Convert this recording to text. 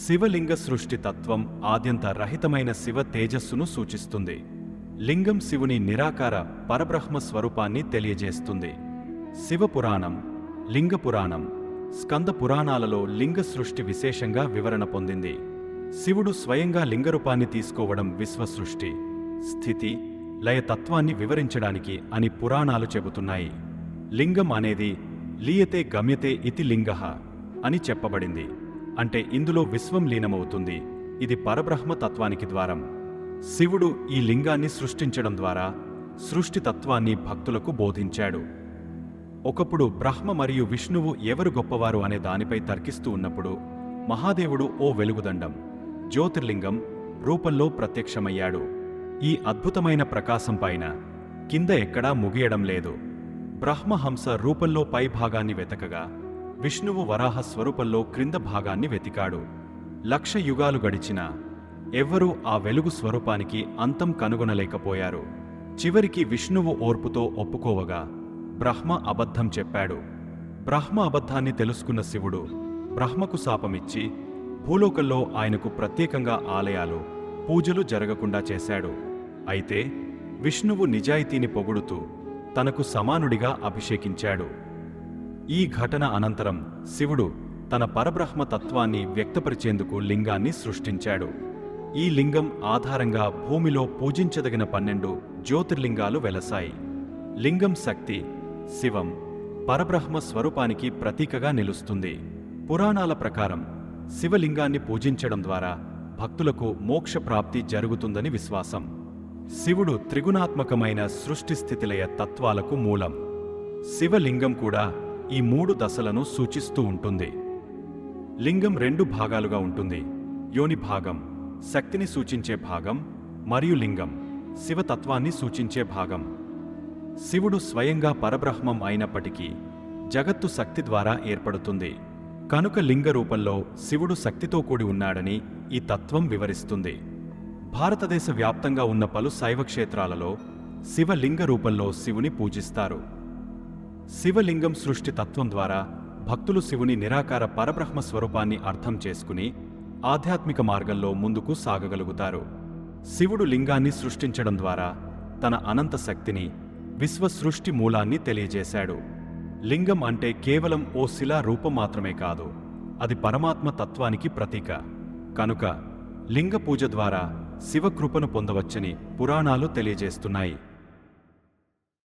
శివలింగ సృష్టి తత్వం ఆద్యంత రహితమైన శివ తేజస్సును సూచిస్తుంది. లింగం శివుని నిరాకార పరబ్రహ్మ స్వరూపాన్ని తెలియజేస్తుంది. శివ పురాణం స్కంద పురాణాలలో లింగ సృష్టి విశేషంగా వివరణ పొందింది. శివుడు స్వయంగా లింగరూపాన్ని తీసుకోవడం విశ్వసృష్టి స్థితి లయ తత్వాన్ని వివరించడానికి అని పురాణాలు చెబుతున్నాయి. లింగం అనేది లీయతే గమ్యతే ఇతి లింగః అని చెప్పబడింది. అంటే ఇందులో విశ్వం లీనమవుతుంది. ఇది పరబ్రహ్మ తత్వానికి ద్వారం. శివుడు ఈ లింగాన్ని సృష్టించడం ద్వారా సృష్టి తత్వాన్ని భక్తులకు బోధించాడు. ఒకప్పుడు బ్రహ్మ మరియు విష్ణువు ఎవరు గొప్పవారు అనే దానిపై తర్కిస్తూ ఉన్నప్పుడు మహాదేవుడు ఓ వెలుగుదండం జ్యోతిర్లింగం రూపంలో ప్రత్యక్షమయ్యాడు. ఈ అద్భుతమైన ప్రకాశం పైన కింద ఎక్కడా ముగియడం లేదు. బ్రహ్మహంస రూపంలో పై భాగాన్ని వెతకగా విష్ణువు వరాహ స్వరూపంలో క్రింద భాగాన్ని వెతికాడు. లక్ష యుగాలు గడిచినా ఎవ్వరూ ఆ వెలుగు స్వరూపానికి అంతం కనుగొనలేకపోయారు. చివరికి విష్ణువు ఓర్పుతో ఒప్పుకోవగా బ్రహ్మ అబద్ధం చెప్పాడు. బ్రహ్మ అబద్ధాన్ని తెలుసుకున్న శివుడు బ్రహ్మకు శాపమిచ్చి భూలోకంలో ఆయనకు ప్రత్యేకంగా ఆలయాలు పూజలు జరగకుండా చేశాడు. అయితే విష్ణువు నిజాయితీని పొగుడుతూ తనకు సమానుడిగా అభిషేకించాడు. ఈ ఘటన అనంతరం శివుడు తన పరబ్రహ్మ తత్వాన్ని వ్యక్తపరిచేందుకు లింగాన్ని సృష్టించాడు. ఈ లింగం ఆధారంగా భూమిలో పూజించదగిన పన్నెండు జ్యోతిర్లింగాలు వెలసాయి. లింగం శక్తి శివం పరబ్రహ్మ స్వరూపానికి ప్రతీకగా నిలుస్తుంది. పురాణాల ప్రకారం శివలింగాన్ని పూజించడం ద్వారా భక్తులకు మోక్ష ప్రాప్తి జరుగుతుందని విశ్వాసం. శివుడు త్రిగుణాత్మకమైన సృష్టిస్థితిలయ తత్వాలకు మూలం. శివలింగం కూడా ఈ మూడు దశలను సూచిస్తూ ఉంటుంది. లింగం రెండు భాగాలుగా ఉంటుంది. యోని భాగం శక్తిని సూచించే భాగం మరియు లింగం శివతత్వాన్ని సూచించే భాగం. శివుడు స్వయంగా పరబ్రహ్మం అయినప్పటికీ జగత్తు శక్తి ద్వారా ఏర్పడుతుంది. కనుక లింగ రూపంలో శివుడు శక్తితో కూడి ఉన్నాడని ఈ తత్వం వివరిస్తుంది. భారతదేశ వ్యాప్తంగా ఉన్న పలు శైవ క్షేత్రాలలో శివలింగ రూపంలో శివుని పూజిస్తారు. శివలింగం సృష్టి తత్వం ద్వారా భక్తులు శివుని నిరాకార పరబ్రహ్మ స్వరూపాన్ని అర్థం చేసుకుని ఆధ్యాత్మిక మార్గంలో ముందుకు సాగగలుగుతారు. శివుడు లింగాన్ని సృష్టించడం ద్వారా తన అనంత శక్తిని విశ్వ సృష్టి మూలాన్ని తెలియజేశాడు. లింగం అంటే కేవలం ఓ శిలా రూపం మాత్రమే కాదు అది పరమాత్మ తత్వానికి ప్రతీక. కనుక లింగ పూజ ద్వారా శివకృపను పొందవచ్చని పురాణాలు తెలియజేస్తున్నాయి.